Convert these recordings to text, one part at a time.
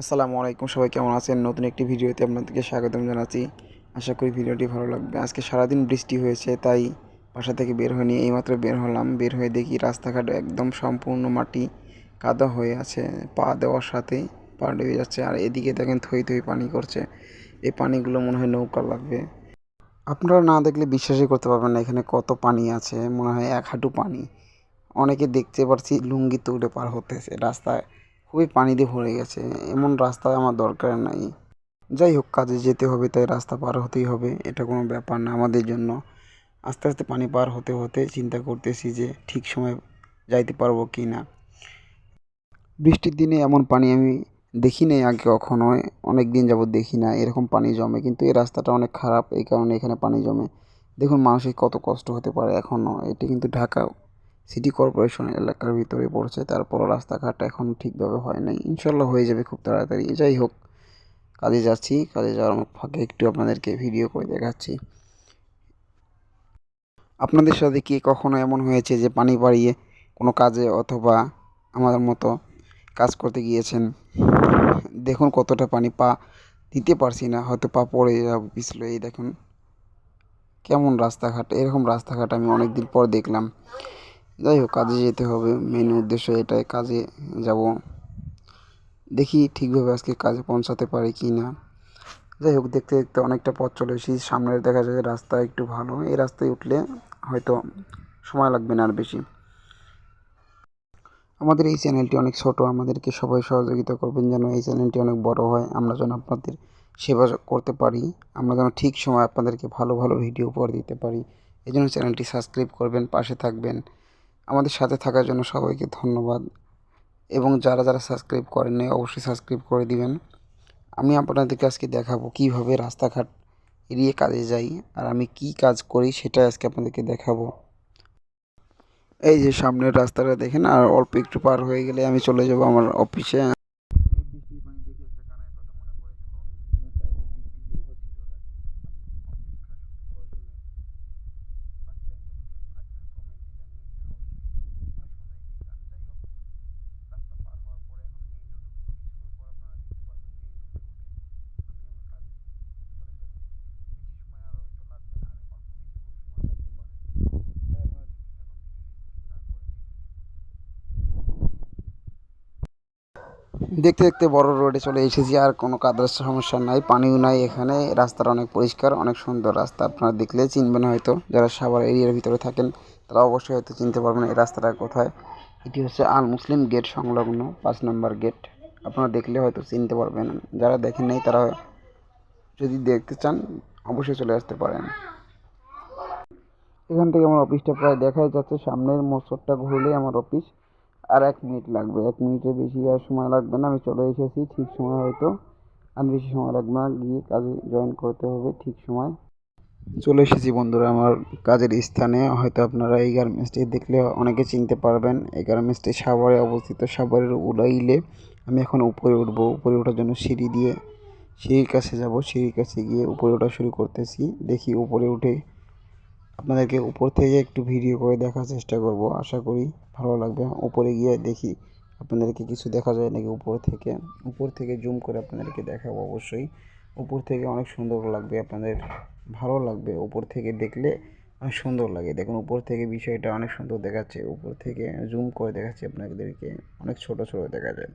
আসসালামু আলাইকুম, সবাই কেমন আছেন? নতুন একটি ভিডিওতে আপনাদেরকে স্বাগতম জানাচ্ছি। আশা করি ভিডিওটি ভালো লাগবে। আজকে সারাদিন বৃষ্টি হয়েছে, তাই বাসা থেকে বের হয়নি। এইমাত্র বের হলাম। বের হয়ে দেখি রাস্তাঘাট একদম সম্পূর্ণ মাটি কাদা হয়ে আছে, পা দেওয়ার সাথে পা ডুবে যাচ্ছে, আর এদিকে দেখেন থই থই পানি করছে। এই পানিগুলো মনে হয় নৌকা লাগবে। আপনারা না দেখলে বিশ্বাসই করতে পারবেন না এখানে কত পানি আছে। মনে হয় এক হাঁটু পানি। অনেকে দেখতে পারছি লুঙ্গি তুলে পার হতেছে রাস্তায়। খুবই পানি দিয়ে ভরে গেছে। এমন রাস্তা আমার দরকার নাই। যাই হোক, কাজে যেতে হবে, তাই রাস্তা পার হতেই হবে, এটা কোনো ব্যাপার না আমাদের জন্য। আস্তে আস্তে পানি পার হতে হতে চিন্তা করতেছি যে ঠিক সময় যাইতে পারব কি না বৃষ্টির দিনে এমন পানি আমি দেখি নাই আগে কখনো অনেক দিন যাবত দেখি না, এরকম পানি জমে। কিন্তু এই রাস্তাটা অনেক খারাপ, এই কারণে এখানে পানি জমে। দেখুন, মানুষের কত কষ্ট হতে পারে এখনও এটি কিন্তু ঢাকা সিটি কর্পোরেশন এলাকার ভিতরে পড়ছে। তারপর রাস্তাঘাট এখন ঠিকভাবে হয় নাই। ইনশাল্লাহ হয়ে যাবে খুব তাড়াতাড়ি। যাই হোক, কাজে যাচ্ছি। কাজে যাওয়ার ফাঁকে একটু আপনাদেরকে ভিডিও করে দেখাচ্ছি। আপনাদের সাথে কি কখনো এমন হয়েছে যে পানি বাড়িয়ে কোনো কাজে অথবা আমার মতো কাজ করতে গিয়েছেন? দেখুন কতটা পানি পা দিতে পারছি না। হয়তো পা পড়ে পিছলে, এই দেখুন। কেমন রাস্তাঘাট? এরকম রাস্তাঘাট আমি অনেক দিন পর দেখলাম। যাই হোক কাজে যেতে হবে। মেন উদ্দেশ্য এটাই, কাজে যাব। দেখি ঠিকভাবে আজকে কাজে পৌঁছাতে পারি কি না যাই হোক দেখতে দেখতে অনেকটা পথ চলে এসেছি। সামনের দেখা যায় রাস্তা একটু ভালো। এই রাস্তায় উঠলে হয়তো সময় লাগবে না আর বেশি। আমাদের এই চ্যানেলটি অনেক ছোট। আমাদেরকে সবাই সহযোগিতা করবেন যেন এই চ্যানেলটি অনেক বড় হয়। আমরা যেন আপনাদের সেবা করতে পারি। আমরা যেন ঠিক সময় আপনাদেরকে ভালো ভালো ভিডিও উপহার দিতে পারি। এই জন্য চ্যানেলটি সাবস্ক্রাইব করবেন, পাশে থাকবেন। আমাদের সাথে থাকার জন্য সবাইকে ধন্যবাদ। এবং যারা যারা সাবস্ক্রাইব করেন নাই, অবশ্যই সাবস্ক্রাইব করে দিবেন। আমি আপনাদেরকে আজকে দেখাবো কীভাবে রাস্তাঘাট এড়িয়ে কাজে যাই আর আমি কি কাজ করি সেটা আজকে আপনাদেরকে দেখাবো। এই যে সামনের রাস্তাটা দেখেন, আর অল্প একটু পার হয়ে গেলে আমি চলে যাব আমার অফিসে দেখতে দেখতে বড় রোডে চলে এসেছি, আর কোনো কাদার সমস্যা নাই, পানিও নাই এখানে, রাস্তাটা অনেক পরিষ্কার, অনেক সুন্দর রাস্তা, আপনারা দেখলে চিনবেন হয়তো, যারা সাভার এরিয়ার ভিতরে থাকেন, তারা অবশ্যই হয়তো চিনতে পারবেন এই রাস্তাটা কোথায়। এটি হচ্ছে আল মুসলিম গেট সংলগ্ন, পাঁচ নম্বর গেট, আপনারা দেখলে হয়তো চিনতে পারবেন, যারা দেখেন নাই তারা যদি দেখতে চান, অবশ্যই চলে আসতে পারেন। এখান থেকে আমার অফিসটা প্রায় দেখাই যাচ্ছে, সামনের মোচরটা ঘুরলেই আমার অফিস আর এক মিনিট লাগবে। এক মিনিটের বেশি আর সময় লাগবে না। আমি চলে এসেছি ঠিক সময় হয়তো। আর বেশি সময় লাগবে না। গিয়ে কাজে জয়েন করতে হবে ঠিক সময়। চলে এসেছি বন্ধুরা আমার কাজের স্থানে। হয়তো আপনারা এই গার্মেন্টসটি দেখলে অনেকে চিনতে পারবেন। এই গার্মেন্টসটি সাভারে অবস্থিত। সাভারের উড়াইলে আমি এখন উপরে উঠবো। উপরে ওঠার জন্য সিঁড়ি দিয়ে সিঁড়ির কাছে যাব। সিঁড়ির কাছে গিয়ে উপরে ওঠা শুরু করতেছি। দেখি উপরে উঠে আপনাদেরকে উপর থেকে একটু ভিডিও করে দেখার চেষ্টা করব। আশা করি ভালো লাগবে। উপরে গিয়ে দেখি আপনাদেরকে কিছু দেখা যায় নাকি উপর থেকে। উপর থেকে জুম করে আপনাদেরকে দেখাবো অবশ্যই। উপর থেকে অনেক সুন্দর লাগবে আপনাদের। ভালো লাগবে উপর থেকে দেখলে অনেক সুন্দর লাগে। দেখুন, উপর থেকে বিষয়টা অনেক সুন্দর দেখাচ্ছে। উপর থেকে জুম করে দেখাচ্ছে আপনাদেরকে। অনেক ছোট ছোট দেখা যায়।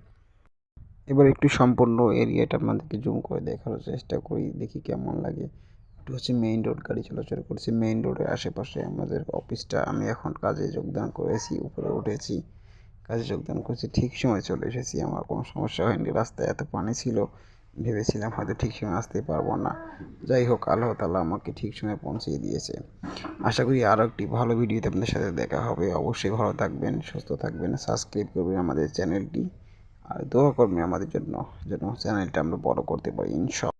এবার একটু সম্পূর্ণ এরিয়াটা আপনাদেরকে জুম করে দেখানোর চেষ্টা করি। দেখি কেমন লাগে। একটু হচ্ছে মেইন রোড গাড়ি চলাচল করছে। মেইন রোডের আশেপাশে আমাদের অফিসটা আমি এখন কাজে যোগদান করেছি, উপরে উঠেছি, কাজে যোগদান করছি। ঠিক সময় চলে এসেছি, আমার কোনো সমস্যা হয়নি। রাস্তায় এত পানি ছিল, ভেবেছিলাম হয়তো ঠিক সময় আসতে পারব না। যাই হোক, আল্লাহ তালা আমাকে ঠিক সময় পৌঁছিয়ে দিয়েছে। আশা করি আরও একটি ভালো ভিডিওতে আপনাদের সাথে দেখা হবে। অবশ্যই ভালো থাকবেন, সুস্থ থাকবেন সাবস্ক্রাইব করবেন আমাদের চ্যানেলটি আর দোয়া করবেন আমাদের জন্য, যেন চ্যানেলটা আমরা বড় করতে পারি ইনশাল্লাহ